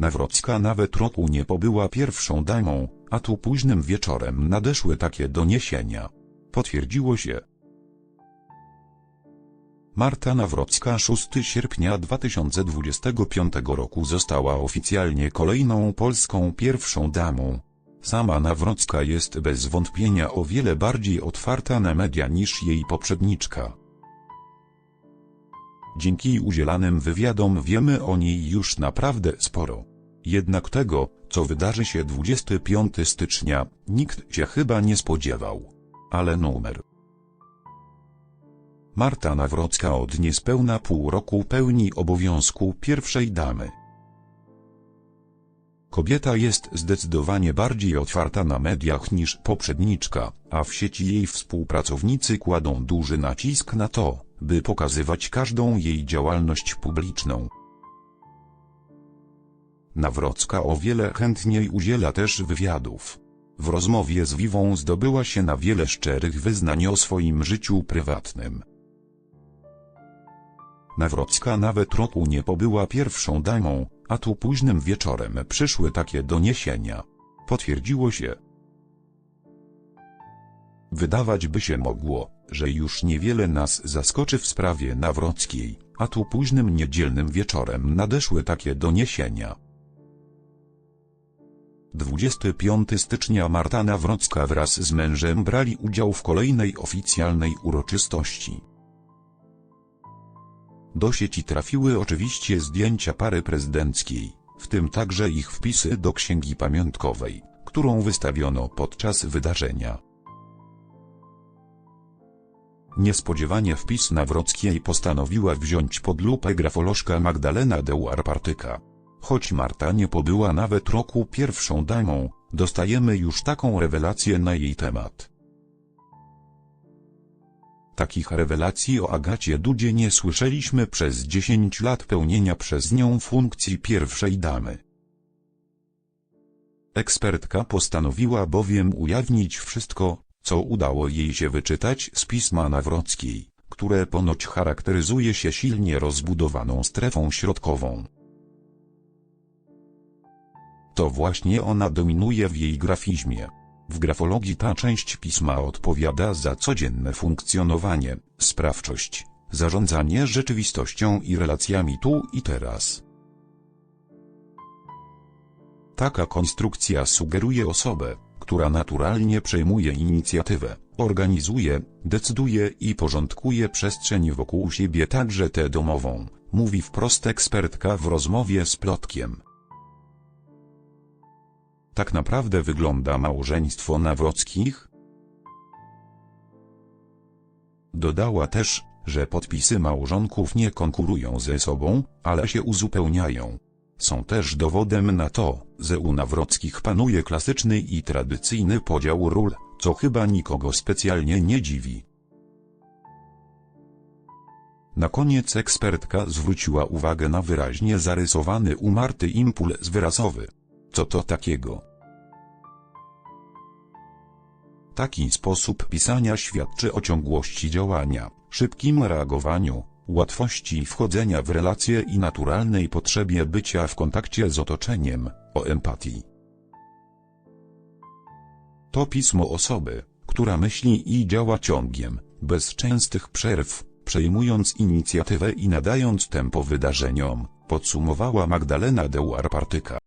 Nawrocka nawet roku nie pobyła pierwszą damą, a tu późnym wieczorem nadeszły takie doniesienia. Potwierdziło się. Marta Nawrocka 6 sierpnia 2025 roku została oficjalnie kolejną polską pierwszą damą. Sama Nawrocka jest bez wątpienia o wiele bardziej otwarta na media niż jej poprzedniczka. Dzięki udzielanym wywiadom wiemy o niej już naprawdę sporo. Jednak tego, co wydarzy się 25 stycznia, nikt się chyba nie spodziewał. Ale numer. Marta Nawrocka od niespełna pół roku pełni obowiązku pierwszej damy. Kobieta jest zdecydowanie bardziej otwarta na mediach niż poprzedniczka, a w sieci jej współpracownicy kładą duży nacisk na to, by pokazywać każdą jej działalność publiczną. Nawrocka o wiele chętniej udziela też wywiadów. W rozmowie z Wiwą zdobyła się na wiele szczerych wyznań o swoim życiu prywatnym. Nawrocka nawet roku nie pobyła pierwszą damą, a tu późnym wieczorem przyszły takie doniesienia. Potwierdziło się. Wydawać by się mogło, że już niewiele nas zaskoczy w sprawie Nawrockiej, a tu późnym niedzielnym wieczorem nadeszły takie doniesienia. 25 stycznia Marta Nawrocka wraz z mężem brali udział w kolejnej oficjalnej uroczystości. Do sieci trafiły oczywiście zdjęcia pary prezydenckiej, w tym także ich wpisy do księgi pamiątkowej, którą wystawiono podczas wydarzenia. Niespodziewanie wpis Nawrockiej postanowiła wziąć pod lupę grafolożka Magdalena Deuar-Partyka. Choć Marta nie pobyła nawet roku pierwszą damą, dostajemy już taką rewelację na jej temat. Takich rewelacji o Agacie Dudzie nie słyszeliśmy przez 10 lat pełnienia przez nią funkcji pierwszej damy. Ekspertka postanowiła bowiem ujawnić wszystko, co udało jej się wyczytać z pisma Nawrockiej, które ponoć charakteryzuje się silnie rozbudowaną strefą środkową. To właśnie ona dominuje w jej grafizmie. W grafologii ta część pisma odpowiada za codzienne funkcjonowanie, sprawczość, zarządzanie rzeczywistością i relacjami tu i teraz. Taka konstrukcja sugeruje osobę, która naturalnie przejmuje inicjatywę, organizuje, decyduje i porządkuje przestrzeń wokół siebie także tę domową, mówi wprost ekspertka w rozmowie z Plotkiem. Tak naprawdę wygląda małżeństwo Nawrockich? Dodała też, że podpisy małżonków nie konkurują ze sobą, ale się uzupełniają. Są też dowodem na to, że u Nawrockich panuje klasyczny i tradycyjny podział ról, co chyba nikogo specjalnie nie dziwi. Na koniec ekspertka zwróciła uwagę na wyraźnie zarysowany u Marty impuls wyrazowy. Co to takiego? Taki sposób pisania świadczy o ciągłości działania, szybkim reagowaniu, łatwości wchodzenia w relacje i naturalnej potrzebie bycia w kontakcie z otoczeniem, o empatii. To pismo osoby, która myśli i działa ciągiem, bez częstych przerw, przejmując inicjatywę i nadając tempo wydarzeniom, podsumowała Magdalena Deuar-Partyka.